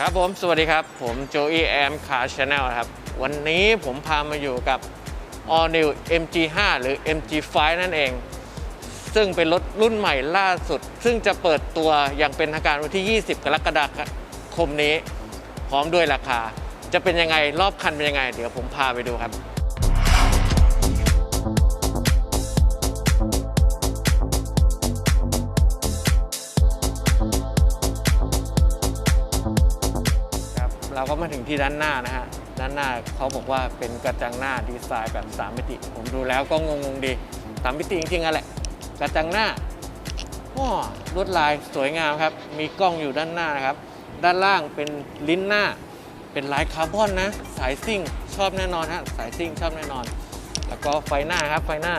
ครับผม สวัสดีครับ ผมโจอีแอมคาร์ชาแนลครับ วันนี้ผมพามาอยู่กับ All New MG5 หรือ MG5 นั่นเอง ซึ่งเป็นรถรุ่นใหม่ล่าสุด ซึ่งจะเปิดตัวอย่างเป็นทางการวันที่ 20 กรกฎาคมนี้ พร้อมด้วยราคา จะเป็นยังไงรอบคันเป็นยังไง เดี๋ยวผมพาไปดูครับ เราก็มาถึงที่ด้านหน้านะฮะ ด้านหน้าเขาบอกว่าเป็นกระจังหน้าดีไซน์แบบ 3 มิติ ผมดูแล้วก็งงๆดี 3 มิติจริงๆอะแหละ กระจังหน้าว้ลวดลายสวยงามครับ มีกล้องอยู่ด้านหน้านะครับ ด้านล่างเป็นลิ้นหน้า เป็นลายคาร์บอนนะ สายซิ่งชอบแน่นอนฮะ สายซิ่งชอบแน่นอน แล้วก็ไฟหน้าครับ ไฟหน้า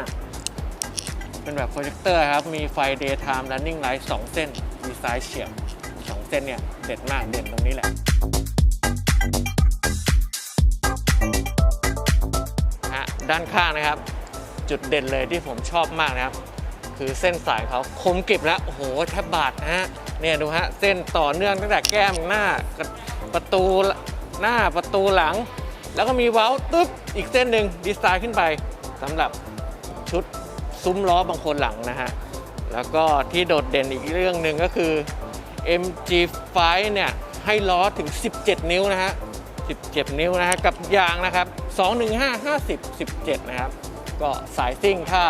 เป็นแบบโปรเจคเตอร์ครับ มีไฟ daytime running light 2 เส้น ดีไซน์เฉียบ2เส้นเนี่ย เด็ดมาก เด่นตรงนี้แหละ ด้านข้างนะครับ จุดเด่นเลยที่ผมชอบมากนะครับ คือเส้นสายเขาคมกริบแล้วโอ้โหแทบบาดนะฮะเนี่ยดูฮะเส้นต่อเนื่องตั้งแต่แก้มหน้าประตูหน้าประตูหลัง แล้วก็มีเว้าตึ๊บอีกเส้นหนึ่งดีไซน์ขึ้นไปสำหรับชุดซุ้มล้อบางคนหลังนะฮะแล้วก็ที่โดดเด่นอีกเรื่องหนึ่งก็คือ MG5 เนี่ยให้ล้อถึง 17 นิ้วนะฮะ 17 นิ้วนะฮะกับยางนะครับ 215 50 17 นะครับ ก็สายซิ่งถ้า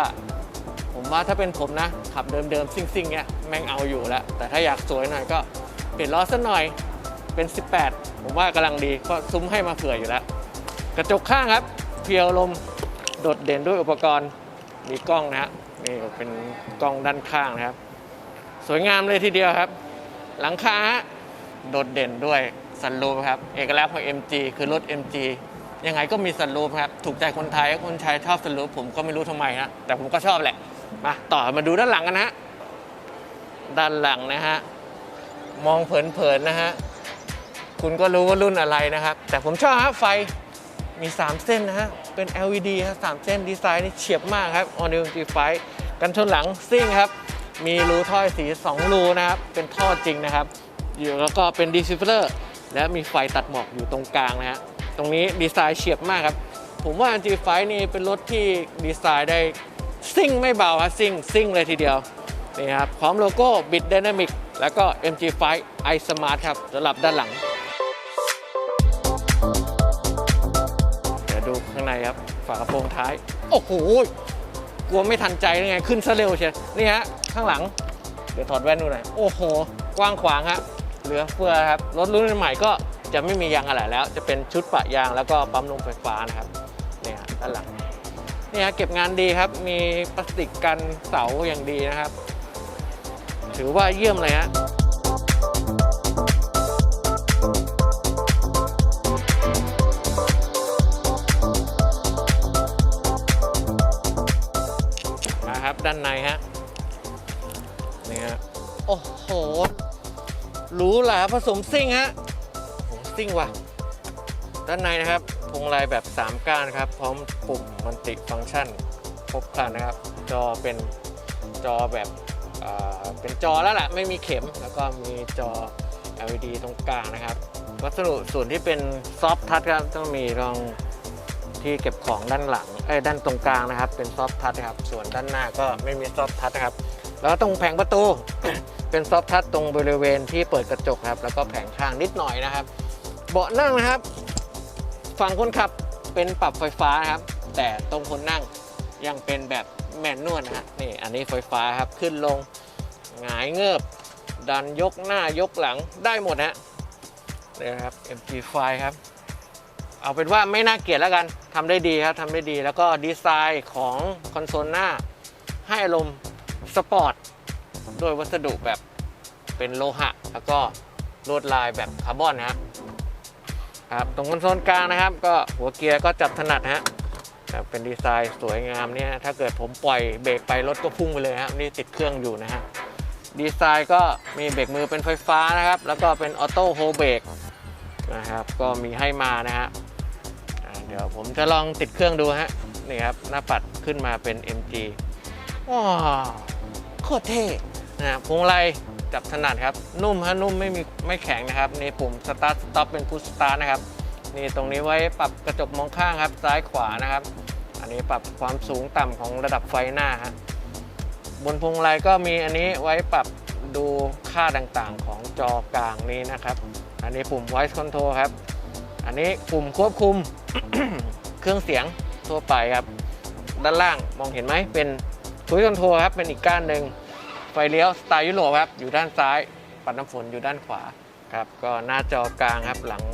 ผมว่าถ้าเป็นผมนะ ขับเดิมๆ ซิ่งๆเนี้ยแม่งเอาอยู่แล้ว แต่ถ้าอยากสวยหน่อยก็เปลี่ยนล้อสักหน่อยเป็น 18 ผมว่ากำลังดีก็ซุ้มให้มาเผื่ออยู่แล้ว กระจกข้างครับ เพียวลมโดดเด่นด้วยอุปกรณ์มีกล้องนะฮะนี่เป็นกล้องด้านข้างนะครับ สวยงามเลยทีเดียวครับ หลังคาโดดเด่นด้วยซันรูฟครับ เอกลักษณ์ของ MG คือรถ MG ยังไงก็มีซันรูฟครับ ถูกใจคนไทยคนไทยชอบซันรูฟผมก็ไม่รู้ทำไมนะ แต่ผมก็ชอบแหละ มาต่อมาดูด้านหลังกันนะด้านหลังนะฮะ มองเผินๆนะฮะ คุณก็รู้ว่ารุ่นอะไรนะครับ แต่ผมชอบฮะไฟมี 3 เส้นนะฮะ เป็น LED ครับสามเส้นดีไซน์นี่เฉียบมากครับ All New MG5 กันชนหลังซิ่งครับ มีรูถ้อยสี 2 รูนะครับ เป็นท่อจริงนะครับ อยู่แล้วก็เป็นดีซิฟเลอร์และมีไฟตัดหมอกอยู่ตรงกลางนะฮะ ตรงนี้ดีไซน์เฉียบมากครับ ผมว่า MG5 นี่เป็นรถที่ดีไซน์ได้ซิ่งไม่เบาครับซิ่งซิ่งเลยทีเดียวนี่ครับพร้อมโลโก้ Bit Dynamic แล้วก็ MG5 i Smart ครับสำหรับด้านหลัง เดี๋ยวดูข้างในครับ ฝากระโปรงท้าย โอ้โหกลัวไม่ทันใจยังไง ขึ้นซะเร็วเชียนี่ฮะ ข้างหลัง เดี๋ยวถอดแว่นดูหน่อย โอ้โห กว้างขวางฮะเหลือเฟือครับ รถรุ่นใหม่ก็ จะไม่มียางอะไหล่แล้ว จะเป็นชุดปะยางแล้วก็ปั๊มลมไฟฟ้านะครับเนี่ฮะด้านหลังนี่ฮะเก็บงานดีครับมีพลาสติกกันเสาอย่างดีนะครับ ถือว่าเยี่ยมเลยฮะมาครับด้านในฮะนี่ฮะโอ้โหหรูหราผสมซิ่งฮะ ซิ่งว่ะ ด้านในนะครับพวงมาลัยแบบ 3 ก้านครับ พร้อมปุ่มมัลติฟังก์ชันครบครันนะครับ จอเป็นจอแบบเป็นจอแล้วแหละไม่มีเข็มแล้วก็มีจอ LED ตรงกลางนะครับ วัสดุส่วนที่เป็นซอฟทัชครับต้องมีรองที่เก็บของด้านหลังเอ้ด้านตรงกลางนะครับ เป็นซอฟทัชครับส่วนด้านหน้าก็ไม่มีซอฟทัชครับ แล้วตรงแผงประตู เป็นซอฟทัชตรงบริเวณที่เปิดกระจกครับ แล้วก็แผงข้างนิดหน่อยนะครับ เบาะนั่งนะครับ ฝั่งคนขับเป็นปรับไฟฟ้าครับ แต่ตรงคนนั่งยังเป็นแบบแมนนวลนะฮะนี่อันนี้ไฟฟ้าครับขึ้นลงหงายเงือบดันยกหน้ายกหลังได้หมดฮะนี่ครับ MG5 ครับ เอาเป็นว่าไม่น่าเกลียดแล้วกันทำได้ดีครับทำได้ดีแล้วก็ดีไซน์ของคอนโซลหน้า ให้อารมณ์สปอร์ตโดยวัสดุแบบเป็นโลหะ แล้วก็ลวดลายแบบคาร์บอนนะครับ ครับตรงคอนโซลกลางนะครับ ก็หัวเกียร์ก็จับถนัดฮะครับเป็นดีไซน์สวยงามเนี่ยถ้าเกิดผมปล่อยเบรกไปรถก็พุ่งไปเลยครับนี่ติดเครื่องอยู่นะฮะดีไซน์ก็มีเบรกมือเป็นไฟฟ้านะครับ แล้วก็เป็นออโต้โฮเบรกนะครับ ก็มีให้มานะฮะเดี๋ยวผมจะลองติดเครื่องดูฮะนี่ครับหน้าปัดขึ้นมาเป็น MG ว้าวโคตรเท่นะฮะพวงมาลัย จับถนัดครับ นุ่มฮะนุ่มไม่มีไม่แข็งนะครับนี่ปุ่ม start stop เป็น push start นะครับนี่ตรงนี้ไว้ปรับกระจกมองข้างครับ ซ้ายขวานะครับ อันนี้ปรับความสูงต่ำของระดับไฟหน้าฮะบนพวงมาลัยก็มีอันนี้ไว้ปรับดูค่าต่างๆของจอกลางนี้นะครับ อันนี้ปุ่ม voice control ครับ อันนี้ปุ่มควบคุมเครื่องเสียงทั่วไปครับ ด้านล่างมองเห็นไหมเป็นคุยคอนโทรครับเป็นอีกก้านหนึ่ง ฟเลี้ยวสไตล์ยุโรปครับ อยู่ด้านซ้าย ปัดน้ำฝนอยู่ด้านขวาครับ ก็หน้าจอกลางครับ หลัง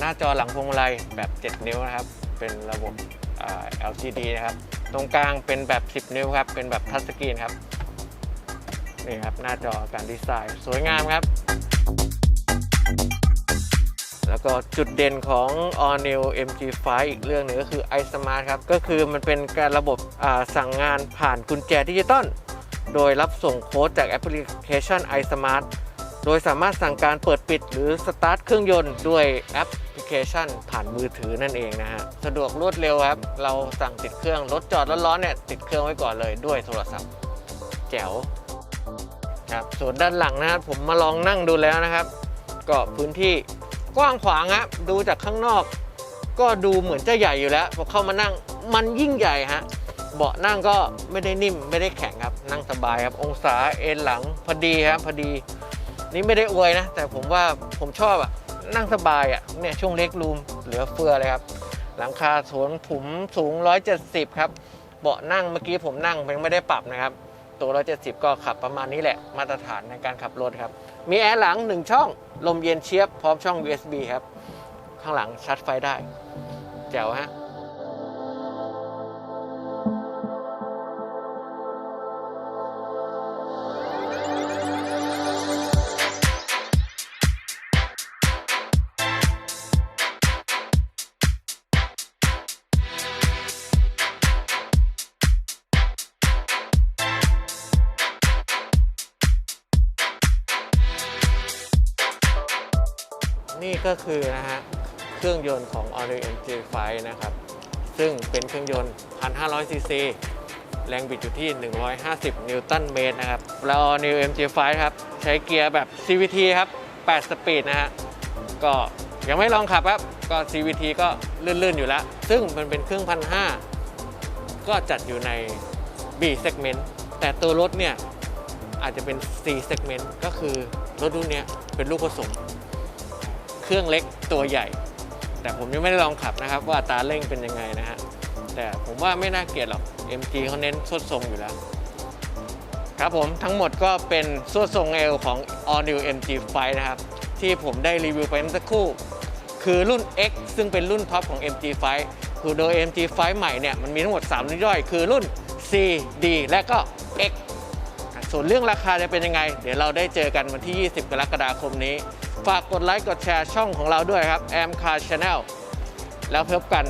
หน้าจอหลังพวงมาลัยแบบ 7 นิ้วนะครับ เป็นระบบ LCD นะครับ ตรงกลางเป็นแบบ 10 นิ้วครับ เป็นแบบทัชสกรีนครับ นี่ครับ หน้าจอการดีไซน์ สวยงามครับ แล้วก็จุดเด่นของ All New MG5 อีกเรื่องหนึ่งก็คือ iSmart ครับ ก็คือมันเป็นการระบบสั่งงานผ่านกุญแจดิจิตอล โดยรับส่งโค้ดจากแอปพลิเคชัน iSmart โดยสามารถสั่งการเปิดปิดหรือสตาร์ทเครื่องยนต์ด้วยแอปพลิเคชันผ่านมือถือนั่นเองนะฮะ สะดวกรวดเร็วครับ เราสั่งติดเครื่อง รถจอดร้อนๆเนี่ยติดเครื่องไว้ก่อนเลยด้วยโทรศัพท์ แจ๋วครับส่วนด้านหลังนะครับผมมาลองนั่งดูแล้วนะครับ ก็พื้นที่กว้างขวางครับดูจากข้างนอก ก็ดูเหมือนจะใหญ่อยู่แล้วพอเข้ามานั่งมันยิ่งใหญ่ฮะ เบาะนั่งก็ไม่ได้นิ่มไม่ได้แข็งครับ นั่งสบายครับ องศาเอนหลังพอดีครับพอดี นี่ไม่ได้อวยนะ แต่ผมว่าผมชอบอะนั่งสบายอะเนี่ยช่วงเล็กรูมเหลือเฟือเลยครับ หลังคาสวนผมสูง 170 ครับ เบาะนั่งเมื่อกี้ผมนั่งยังไม่ได้ปรับนะครับตัว 170 ก็ขับประมาณนี้แหละมาตรฐานในการขับรถครับ มีแอร์หลัง 1 ช่อง ลมเย็นเชียบ พร้อมช่อง USB ครับ ข้างหลังชาร์จไฟได้ แจ๋วฮะ ก็คือนะฮะเครื่องยนต์ของ All New MG5 นะครับ ซึ่งเป็นเครื่องยนต์ 1,500 ซีซีแรงบิดอยู่ที่ 150 นิวตันเมตรนะครับ แล้ว All New MG5 ครับ ใช้เกียร์แบบ CVT ครับ 8 สปีดนะฮะ ก็ยังไม่ลองขับครับ ก็ CVT ก็ลื่น ๆ อยู่แล้ว ซึ่งมันเป็นเครื่อง1,500ก็จัดอยู่ใน B segment แต่ตัวรถเนี่ย อาจจะเป็น C segment ก็คือรถรุ่นนี้เป็นลูกผสม เครื่องเล็กตัวใหญ่ แต่ผมยังไม่ได้ลองขับนะครับ ว่าตาเร่งเป็นยังไงนะฮะแต่ผมว่าไม่น่าเกลียดหรอก MG เขาเน้นสวดทรงอยู่แล้ว ครับผมทั้งหมดก็เป็นสวดทรงเอลของ All New MG5 นะครับ ที่ผมได้รีวิวไปเมื่อสักครู่ คือรุ่น X ซึ่งเป็นรุ่นท็อปของ MG5 คือโดย MG5 ใหม่เนี่ยมันมีทั้งหมด 3 รุ่นย่อย คือรุ่น C D และก็ X ส่วนเรื่องราคาจะเป็นยังไง เดี๋ยวเราได้เจอกันวันที่ 20 กรกฎาคมนี้ ฝากกดไลค์กดแชร์ช่องของเราด้วยครับแอมคาร์ชาแนลแล้วพบกัน